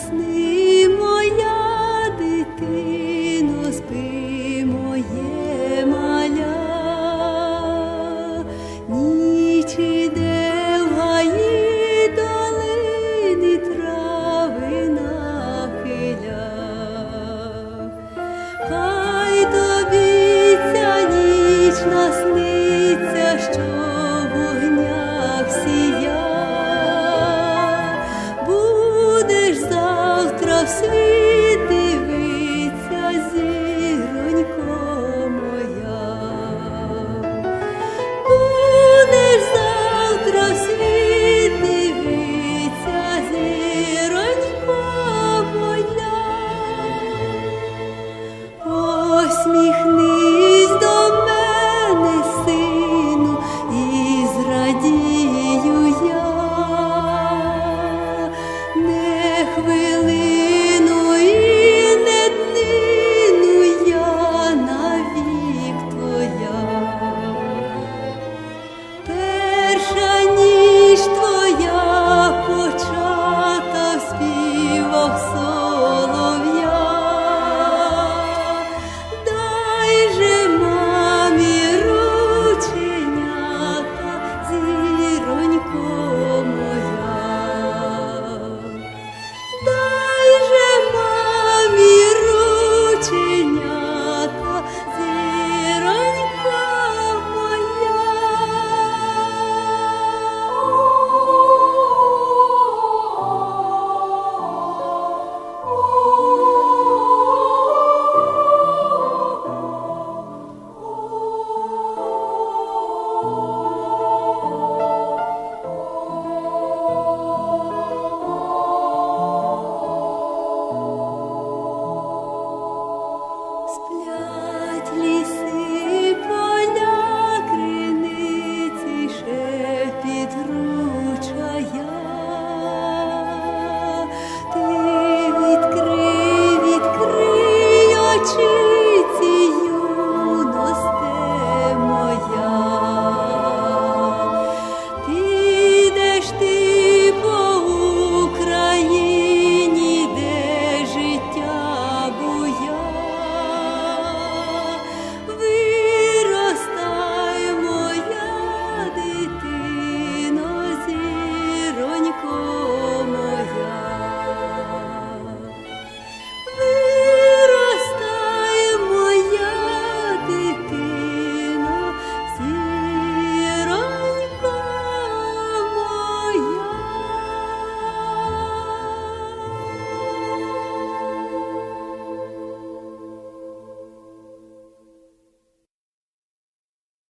засни моя дитино, спи моє маля, ніч іде в гаї хай тобі ця ніч насни.